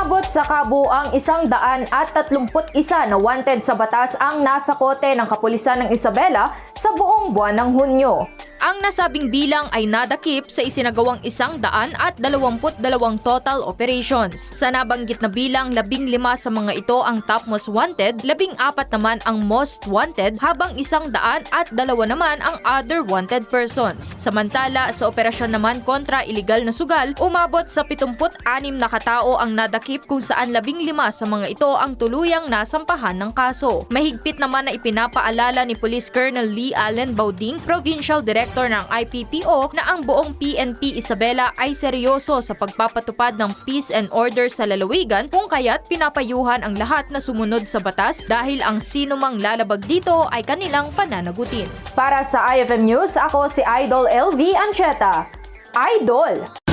Umabot sa kabuang isang daan at tatlumput isa na wanted sa batas ang nasa kote ng kapulisan ng Isabela sa buong buwan ng Hunyo. Ang nasabing bilang ay nadakip sa isinagawang isang daan at dalawamput dalawang total operations. Sa nabanggit na bilang, labing lima sa mga ito ang top most wanted, labing apat naman ang most wanted, habang isang daan at dalawa naman ang other wanted persons. Samantala, sa operasyon naman kontra iligal na sugal, umabot sa 76 na katao ang nadakip kung saan labing lima sa mga ito ang tuluyang nasampahan ng kaso. Mahigpit naman na ipinapaalala ni Police Colonel Lee Allen Bauding, Provincial Director ng IPPO, na ang buong PNP Isabela ay seryoso sa pagpapatupad ng peace and order sa lalawigan kung kaya't pinapayuhan ang lahat na sumunod sa batas dahil ang sino mang lalabag dito ay kanilang pananagutin. Para sa IFM News, ako si Idol LV Ancheta. Idol!